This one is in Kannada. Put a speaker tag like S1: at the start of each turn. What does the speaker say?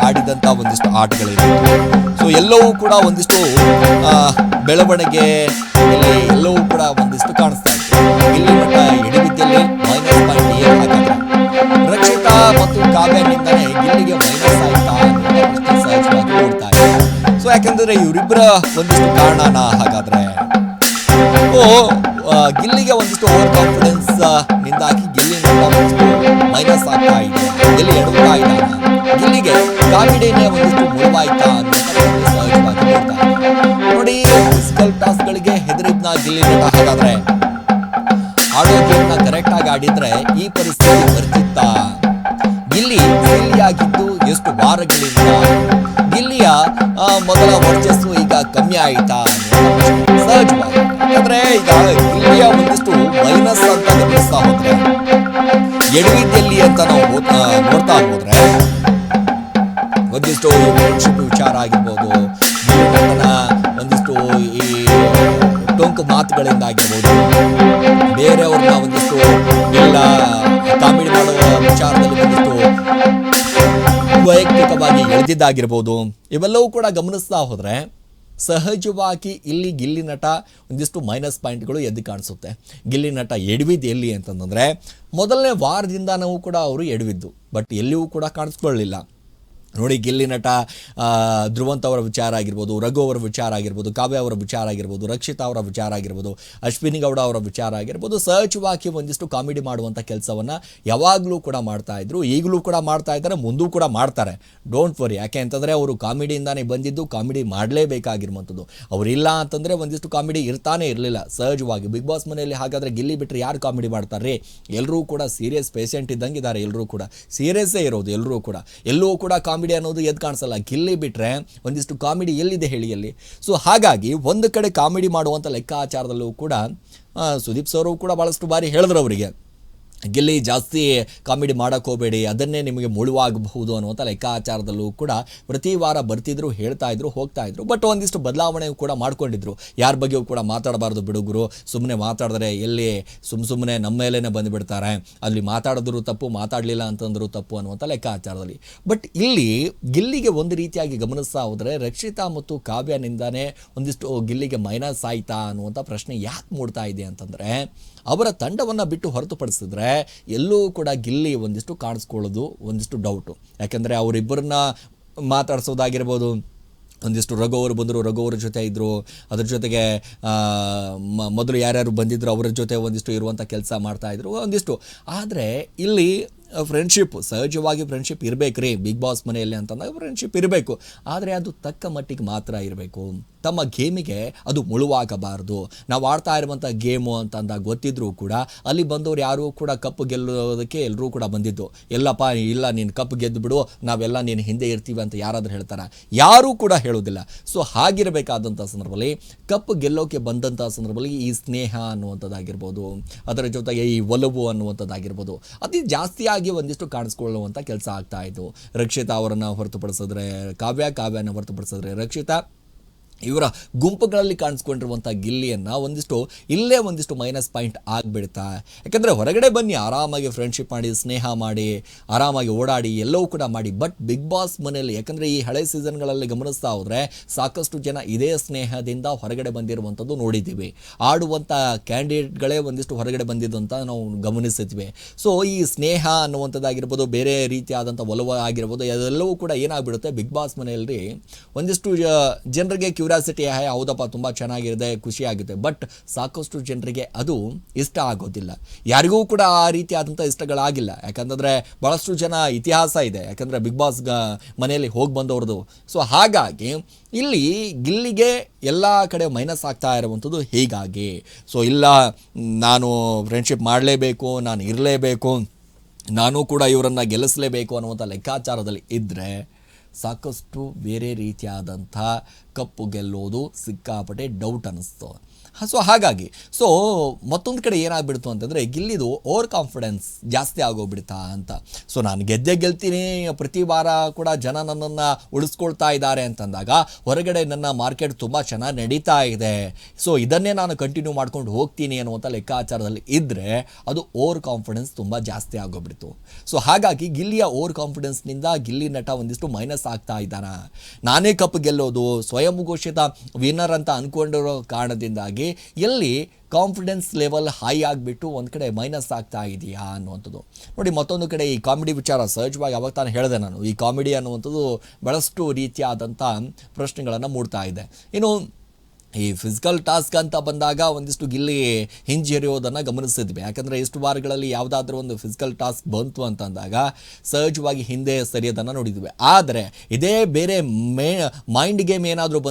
S1: ಆಡಿದಂಥ ಒಂದಿಷ್ಟು ಆಟಗಳಿವೆ. ಸೊ ಎಲ್ಲವೂ ಕೂಡ ಒಂದಿಷ್ಟು ಬೆಳವಣಿಗೆ ಇಲ್ಲಿ ಎಲ್ಲವೂ ಕೂಡ ಒಂದಿಷ್ಟು ಕಾಣಿಸ್ತಾ ಇತ್ತು ಇಲ್ಲಿ ಮಟ್ಟ ಎಡವಿದ್ದಲ್ಲಿ ಮೈನಸ್ ಪಾಯಿಂಟ್ ಏನು ಹಾಕಿದ್ರೆ? ರಕ್ಷಿತಾ ಮತ್ತು ಕಾವ್ಯನಿಂದನೇ ಇಲ್ಲಿಗೆ ಮೈನಸ್ ಆಯ್ತಾ ಸಹಜವಾಗಿ ನೋಡ್ತಾ ಇದೆ. ಸೊ ಯಾಕಂದ್ರೆ ಇವರಿಬ್ಬರ ಒಂದಿಷ್ಟು ಕಾರಣನ ಹಾಗಾದ್ರೆ ಆ, ಗಿಲ್ಲಿಗೆ ಒಂದಿಷ್ಟು ಓವರ್ ಕಾನ್ಫಿಡೆನ್ಸ್ ನಿಂದಾಗಿ ಗಿಲ್ಲಿ ಮೈನಸ್ ಆಗ್ತಾ ಇದೆ. ಗಿಲ್ಲಿ ಎಡುತ್ತಾ ಇದ್ದಾನೆ ಗಿಲ್ಲಿಗೆ ಕಾಮಿಡಿನೇ ಒಂದಿಷ್ಟು ಮುಳುವಾಯ್ತಾ ಅಂತ ಸಹಜವಾಗಿ ನೋಡಿ ಫಿಸಿಕಲ್ ಟಾಸ್ಕ್ಗಳಿಗೆ ಹೆದರಿದ್ನ ಗಿಲ್ಲಿ ಹಾಗಾದ್ರೆ. ಆಡೋ ಗೇಮ್ನ ಕರೆಕ್ಟ್ ಆಗಿ ಆಡಿದ್ರೆ ಈ ಪರಿಸ್ಥಿತಿ ಬರ್ತಿತ್ತಾ ಗಿಲ್ಲಿ ಆಗಿದ್ದು ಎಷ್ಟು ವಾರಗಳಿಂದ? ಗಿಲ್ಲಿಯ ಮೊದಲ ವರ್ಚಸ್ಸು ಈಗ ಕಮ್ಮಿ ಆಯ್ತಾ ಸಹಜವಾಗಿ ಯಾಕಂದ್ರೆ ಈಗ ಗಿಲ್ಲಿಯ ಒಂದಿಷ್ಟು ಮೈನಸ್ ಅಂತ ಗಮನಿಸ್ತಾ ಹೋದ್ರೆ ಎಡವಿದ್ಯಲ್ಲಿ ಅಂತ ನಾವು ಒಂದಿಷ್ಟು ವೈಯಕ್ತಿಕವಾಗಿ ಎಳೆದಿದ್ದಾಗಿರ್ಬೋದು, ಇವೆಲ್ಲವೂ ಕೂಡ ಗಮನಿಸ್ತಾ ಹೋದರೆ ಸಹಜವಾಗಿ ಇಲ್ಲಿ ಗಿಲ್ಲಿ ನಟ ಒಂದಿಷ್ಟು ಮೈನಸ್ ಪಾಯಿಂಟ್ಗಳು ಎದ್ದು ಕಾಣಿಸುತ್ತೆ. ಗಿಲ್ಲಿ ನಟ ಎಡವಿದ್ದು ಎಲ್ಲಿ ಅಂತಂದರೆ, ಮೊದಲನೇ ವಾರದಿಂದ ನಾವು ಕೂಡ ಅವರು ಎಡವಿದ್ದು ಬಟ್ ಎಲ್ಲಿಯೂ ಕೂಡ ಕಾಣಿಸ್ಕೊಳ್ಳಿಲ್ಲ. ನೋಡಿ ಗಿಲ್ಲಿ ನಟ ಧ್ರುವಂತ್ ಅವರ ವಿಚಾರ ಆಗಿರ್ಬೋದು, ರಘು ಅವರ ವಿಚಾರ ಆಗಿರ್ಬೋದು, ಕಾವ್ಯ ಅವರ ವಿಚಾರ ಆಗಿರ್ಬೋದು, ರಕ್ಷಿತಾ ಅವರ ವಿಚಾರ ಆಗಿರ್ಬೋದು, ಅಶ್ವಿನಿ ಗೌಡ ಅವರ ವಿಚಾರ ಆಗಿರ್ಬೋದು ಸಹಜವಾಗಿ ಒಂದಿಷ್ಟು ಕಾಮಿಡಿ ಮಾಡುವಂಥ ಕೆಲಸವನ್ನು ಯಾವಾಗಲೂ ಕೂಡ ಮಾಡ್ತಾ ಇದ್ರು. ಈಗಲೂ ಕೂಡ ಮಾಡ್ತಾ ಇದ್ದಾರೆ, ಮುಂದೂ ಕೂಡ ಮಾಡ್ತಾರೆ. ಡೋಂಟ್ ವರಿ ಯಾಕೆ ಅಂತಂದರೆ ಅವರು ಕಾಮಿಡಿಯಿಂದಾನೇ ಬಂದಿದ್ದು, ಕಾಮಿಡಿ ಮಾಡಲೇಬೇಕಾಗಿರುವಂಥದ್ದು. ಅವರಿಲ್ಲ ಅಂತಂದರೆ ಒಂದಿಷ್ಟು ಕಾಮಿಡಿ ಇರ್ತಾನೆ ಇರಲಿಲ್ಲ. ಸಹಜವಾಗಿ ಬಿಗ್ ಬಾಸ್ ಮನೆಯಲ್ಲಿ ಹಾಗಾದರೆ ಗಿಲ್ಲಿ ಬಿಟ್ಟರೆ ಯಾರು ಕಾಮಿಡಿ ಮಾಡ್ತಾರೆ? ಎಲ್ಲರೂ ಕೂಡ ಸೀರಿಯಸ್ ಪೇಷಂಟ್ ಇದ್ದಂಗೆ ಇದ್ದಾರೆ ಎಲ್ಲರೂ ಕೂಡ. ಸೀರಿಯಸ್ಸೇ ಇರೋದು ಎಲ್ಲರೂ ಕೂಡ. ಎಲ್ಲೂ ಕೂಡ ಅನ್ನೋದು ಎದ್ದು ಕಾಣಿಸಲ್ಲ. ಗಿಲ್ಲಿ ಬಿಟ್ಟರೆ ಒಂದಿಷ್ಟು ಕಾಮಿಡಿ ಎಲ್ಲಿದೆ ಹೇಳಿ ಅಲ್ಲಿ? ಸೊ ಹಾಗಾಗಿ ಒಂದು ಕಡೆ ಕಾಮಿಡಿ ಮಾಡುವಂಥ ಲೆಕ್ಕಾಚಾರದಲ್ಲೂ ಕೂಡ ಸುದೀಪ್ ಸರ್ ಕೂಡ ಭಾಳಷ್ಟು ಬಾರಿ ಹೇಳಿದ್ರು ಅವರಿಗೆ. ಗಿಲ್ಲಿ ಜಾಸ್ತಿ ಕಾಮಿಡಿ ಮಾಡೋಕ್ಕೆ ಹೋಗಬೇಡಿ, ಅದನ್ನೇ ನಿಮಗೆ ಮುಳುವಾಗಬಹುದು ಅನ್ನುವಂಥ ಲೆಕ್ಕಾಚಾರದಲ್ಲೂ ಕೂಡ ಪ್ರತಿ ವಾರ ಬರ್ತಿದ್ರು, ಹೇಳ್ತಾ ಇದ್ರು, ಹೋಗ್ತಾ ಇದ್ರು. ಬಟ್ ಒಂದಿಷ್ಟು ಬದಲಾವಣೆ ಕೂಡ ಮಾಡ್ಕೊಂಡಿದ್ರು. ಯಾರ ಬಗ್ಗೆಯೂ ಕೂಡ ಮಾತಾಡಬಾರ್ದು ಬಿಡುಗರು ಸುಮ್ಮನೆ ಮಾತಾಡಿದ್ರೆ ಎಲ್ಲಿ ಸುಮ್ಮ ಸುಮ್ಮನೆ ನಮ್ಮ ಮೇಲೇ ಬಂದುಬಿಡ್ತಾರೆ. ಅಲ್ಲಿ ಮಾತಾಡಿದ್ರು ತಪ್ಪು, ಮಾತಾಡಲಿಲ್ಲ ಅಂತಂದ್ರು ತಪ್ಪು ಅನ್ನುವಂಥ ಲೆಕ್ಕಾಚಾರದಲ್ಲಿ. ಬಟ್ ಇಲ್ಲಿ ಗಿಲ್ಲಿಗೆ ಒಂದು ರೀತಿಯಾಗಿ ಗಮನಿಸ್ತಾ ಹೋದರೆ ರಕ್ಷಿತಾ ಮತ್ತು ಕಾವ್ಯನಿಂದಾನೇ ಒಂದಿಷ್ಟು ಗಿಲ್ಲಿಗೆ ಮೈನಸ್ ಆಯಿತಾ ಅನ್ನುವಂಥ ಪ್ರಶ್ನೆ ಯಾಕೆ ಮೂಡ್ತಾ ಇದೆ ಅಂತಂದರೆ, ಅವರ ತಂಡವನ್ನು ಬಿಟ್ಟು ಹೊರತುಪಡಿಸಿದ್ರೆ ಎಲ್ಲೂ ಕೂಡ ಗಿಲ್ಲಿ ಒಂದಿಷ್ಟು ಕಾಣಿಸ್ಕೊಳ್ಳೋದು, ಒಂದಿಷ್ಟು ಡೌಟು ಯಾಕೆಂದರೆ ಅವರಿಬ್ಬರನ್ನ ಮಾತಾಡ್ಸೋದಾಗಿರ್ಬೋದು, ಒಂದಿಷ್ಟು ರಘು ಅವರು ಬಂದರು, ರಘು ಅವ್ರ ಜೊತೆ ಇದ್ದರು ಅದ್ರ ಜೊತೆಗೆ ಮೊದಲು ಯಾರ್ಯಾರು ಬಂದಿದ್ರು, ಅವರ ಜೊತೆ ಒಂದಿಷ್ಟು ಇರುವಂಥ ಕೆಲಸ ಮಾಡ್ತಾಯಿದ್ರು ಒಂದಿಷ್ಟು. ಆದರೆ ಇಲ್ಲಿ ಫ್ರೆಂಡ್ಶಿಪ್ ಸಹಜವಾಗಿ ಫ್ರೆಂಡ್ಶಿಪ್ ಇರಬೇಕು ರೀ ಬಿಗ್ ಬಾಸ್ ಮನೆಯಲ್ಲಿ ಅಂತಂದಾಗ ಫ್ರೆಂಡ್ಶಿಪ್ ಇರಬೇಕು. ಆದರೆ ಅದು ತಕ್ಕ ಮಟ್ಟಿಗೆ ಮಾತ್ರ ಇರಬೇಕು. ತಮ್ಮ ಗೇಮಿಗೆ ಅದು ಮುಳುವಾಗಬಾರ್ದು. ನಾವು ಆಡ್ತಾ ಇರುವಂಥ ಗೇಮು ಅಂತ ಅಂದಾಗ ಗೊತ್ತಿದ್ರೂ ಕೂಡ ಅಲ್ಲಿ ಬಂದವರು ಯಾರೂ ಕೂಡ ಕಪ್ ಗೆಲ್ಲೋದಕ್ಕೆ ಎಲ್ಲರೂ ಕೂಡ ಬಂದಿದ್ದು. ಎಲ್ಲಪ್ಪ, ಇಲ್ಲ, ನೀನು ಕಪ್ ಗೆದ್ದು ಬಿಡು ನಾವೆಲ್ಲ ನೀನು ಹಿಂದೆ ಇರ್ತೀವಿ ಅಂತ ಯಾರಾದರೂ ಹೇಳ್ತಾರೆ? ಯಾರೂ ಕೂಡ ಹೇಳೋದಿಲ್ಲ. ಸೊ ಹಾಗಿರಬೇಕಾದಂಥ ಸಂದರ್ಭದಲ್ಲಿ, ಕಪ್ ಗೆಲ್ಲೋಕೆ ಬಂದಂಥ ಸಂದರ್ಭದಲ್ಲಿ ಈ ಸ್ನೇಹ ಅನ್ನುವಂಥದ್ದಾಗಿರ್ಬೋದು. ಅದರ ಜೊತೆಗೆ ಈ ಒಲವು ಅನ್ನುವಂಥದ್ದಾಗಿರ್ಬೋದು. ಅತಿ ಜಾಸ್ತಿಯಾಗಿ ಒಂದಿಷ್ಟು ಕಾಣಿಸ್ಕೊಳ್ಳುವಂಥ ಕೆಲಸ ಆಗ್ತಾ ಇತ್ತು ರಕ್ಷಿತಾ ಅವರನ್ನು ಹೊರತುಪಡಿಸಿದ್ರೆ ಕಾವ್ಯ ಕಾವ್ಯನ ಹೊರತುಪಡಿಸಿದ್ರೆ ರಕ್ಷಿತಾ ಇವರ ಗುಂಪುಗಳಲ್ಲಿ ಕಾಣಿಸ್ಕೊಂಡಿರುವಂಥ ಗಿಲ್ಲಿಯನ್ನು ಒಂದಿಷ್ಟು ಇಲ್ಲೇ ಒಂದಿಷ್ಟು ಮೈನಸ್ ಪಾಯಿಂಟ್ ಆಗಿಬಿಡ್ತಾ. ಯಾಕಂದರೆ ಹೊರಗಡೆ ಬನ್ನಿ, ಆರಾಮಾಗಿ ಫ್ರೆಂಡ್ಶಿಪ್ ಮಾಡಿ, ಸ್ನೇಹ ಮಾಡಿ, ಆರಾಮಾಗಿ ಓಡಾಡಿ, ಎಲ್ಲವೂ ಕೂಡ ಮಾಡಿ. ಬಟ್ ಬಿಗ್ ಬಾಸ್ ಮನೆಯಲ್ಲಿ, ಯಾಕಂದರೆ ಈ ಹಳೆ ಸೀಸನ್ಗಳಲ್ಲಿ ಗಮನಿಸ್ತಾ ಹೋದರೆ ಸಾಕಷ್ಟು ಜನ ಇದೇ ಸ್ನೇಹದಿಂದ ಹೊರಗಡೆ ಬಂದಿರುವಂಥದ್ದು ನೋಡಿದ್ದೀವಿ. ಆಡುವಂಥ ಕ್ಯಾಂಡಿಡೇಟ್ಗಳೇ ಒಂದಿಷ್ಟು ಹೊರಗಡೆ ಬಂದಿದ್ದಂತ ನಾವು ಗಮನಿಸಿದ್ವಿ. ಸೊ ಈ ಸ್ನೇಹ ಅನ್ನುವಂಥದ್ದಾಗಿರ್ಬೋದು, ಬೇರೆ ರೀತಿಯಾದಂಥ ಒಲವು ಆಗಿರ್ಬೋದು, ಅದೆಲ್ಲವೂ ಕೂಡ ಏನಾಗ್ಬಿಡುತ್ತೆ? ಬಿಗ್ ಬಾಸ್ ಮನೆಯಲ್ಲಿ ಒಂದಿಷ್ಟು ಜನರಿಗೆ ಕ್ಯೂರಿಯಾಸಿಟಿ ಹೌದಪ್ಪ, ತುಂಬ ಚೆನ್ನಾಗಿದೆ ಖುಷಿಯಾಗುತ್ತೆ ಬಟ್ ಸಾಕಷ್ಟು ಜನರಿಗೆ ಅದು ಇಷ್ಟ ಆಗೋದಿಲ್ಲ. ಯಾರಿಗೂ ಕೂಡ ಆ ರೀತಿಯಾದಂಥ ಇಷ್ಟಗಳಾಗಿಲ್ಲ. ಯಾಕಂತಂದರೆ ಭಾಳಷ್ಟು ಜನ ಇತಿಹಾಸ ಇದೆ. ಯಾಕಂದರೆ ಬಿಗ್ ಬಾಸ್ ಮನೆಯಲ್ಲಿ ಹೋಗಿ ಬಂದವ್ರದ್ದು ಸೊ ಹಾಗಾಗಿ ಇಲ್ಲಿ ಗಿಲ್ಲಿಗೆ ಎಲ್ಲ ಕಡೆ ಮೈನಸ್ ಆಗ್ತಾ ಇರುವಂಥದ್ದು ಹೀಗಾಗಿ. ಸೊ ಇಲ್ಲ, ನಾನು ಫ್ರೆಂಡ್ಶಿಪ್ ಮಾಡಲೇಬೇಕು, ನಾನು ಇರಲೇಬೇಕು, ನಾನು ಕೂಡ ಇವರನ್ನು ಗೆಲ್ಲಿಸಲೇಬೇಕು ಅನ್ನುವಂಥ ಲೆಕ್ಕಾಚಾರದಲ್ಲಿ ಇದ್ದರೆ ಸಾಕಷ್ಟು ಬೇರೆ ರೀತಿಯಾದಂಥ ಕಪ್ಪು ಗೆಲ್ಲೋದು ಸಿಕ್ಕಾಪಟ್ಟೆ ಡೌಟ್ ಅನ್ನಿಸ್ತು. ಸೊ ಹಾಗಾಗಿ, ಸೊ ಮತ್ತೊಂದು ಕಡೆ ಏನಾಗ್ಬಿಡ್ತು ಅಂತಂದರೆ, ಗಿಲ್ಲಿದು ಓವರ್ ಕಾನ್ಫಿಡೆನ್ಸ್ ಜಾಸ್ತಿ ಆಗೋಗ್ಬಿಡ್ತಾ ಅಂತ. ಸೊ ನಾನು ಗೆದ್ದೆ ಗೆಲ್ತೀನಿ, ಪ್ರತಿ ವಾರ ಕೂಡ ಜನ ನನ್ನನ್ನು ಉಳಿಸ್ಕೊಳ್ತಾ ಇದ್ದಾರೆ ಅಂತಂದಾಗ, ಹೊರಗಡೆ ನನ್ನ ಮಾರ್ಕೆಟ್ ತುಂಬ ಚೆನ್ನಾಗಿ ನಡೀತಾ ಇದೆ. ಸೊ ಇದನ್ನೇ ನಾನು ಕಂಟಿನ್ಯೂ ಮಾಡ್ಕೊಂಡು ಹೋಗ್ತೀನಿ ಅನ್ನುವಂಥ ಲೆಕ್ಕಾಚಾರದಲ್ಲಿ ಇದ್ದರೆ ಅದು ಓವರ್ ಕಾನ್ಫಿಡೆನ್ಸ್ ತುಂಬ ಜಾಸ್ತಿ ಆಗೋಗ್ಬಿಡ್ತು. ಸೊ ಹಾಗಾಗಿ, ಗಿಲ್ಲಿಯ ಓವರ್ ಕಾನ್ಫಿಡೆನ್ಸ್ನಿಂದ ಗಿಲ್ಲಿ ನಟ ಒಂದಿಷ್ಟು ಮೈನಸ್ ಆಗ್ತಾ ಇದ್ದಾನ ನಾನೇ ಕಪ್ ಗೆಲ್ಲೋದು, ಸ್ವಯಂ ಘೋಷಿತ ವಿನ್ನರ್ ಅಂತ ಅಂದ್ಕೊಂಡಿರೋ ಕಾರಣದಿಂದಾಗಿ ಎಲ್ಲಿ ಕಾನ್ಫಿಡೆನ್ಸ್ ಲೆವೆಲ್ ಹೈ ಆಗಿಬಿಟ್ಟು ಒಂದು ಕಡೆ ಮೈನಸ್ ಆಗ್ತಾ ಇದೆಯಾ ಅನ್ನುವಂಥದ್ದು. ನೋಡಿ, ಮತ್ತೊಂದು ಕಡೆ ಈ ಕಾಮಿಡಿ ವಿಚಾರ ಸಹಜವಾಗಿ ಅವಾಗ ತಾನು ಹೇಳಿದೆ ನಾನು. ಈ ಕಾಮಿಡಿ ಅನ್ನುವಂಥದ್ದು ಭಾಳಷ್ಟು ರೀತಿಯಾದಂಥ ಪ್ರಶ್ನೆಗಳನ್ನು ಮೂಡ್ತಾ ಇದೆ. ಇನ್ನು ಈ ಫಿಸಿಕಲ್ ಟಾಸ್ಕ್ ಅಂತ ಬಂದಾಗ ಒಂದಿಷ್ಟು ಗಿಲ್ಲಿ ಹಿಂಜರಿಯೋದನ್ನು ಗಮನಿಸಿದ್ವಿ. ಯಾಕಂದರೆ ಇಷ್ಟು ವಾರಗಳಲ್ಲಿ ಯಾವುದಾದ್ರೂ ಒಂದು ಫಿಸಿಕಲ್ ಟಾಸ್ಕ್ ಬಂತು ಅಂತಂದಾಗ ಸಹಜವಾಗಿ ಹಿಂದೆ ಸರಿಯೋದನ್ನು ನೋಡಿದ್ವಿ. ಆದರೆ ಇದೇ ಬೇರೆ ಮೈಂಡ್ ಗೇಮ್ ಏನಾದರೂ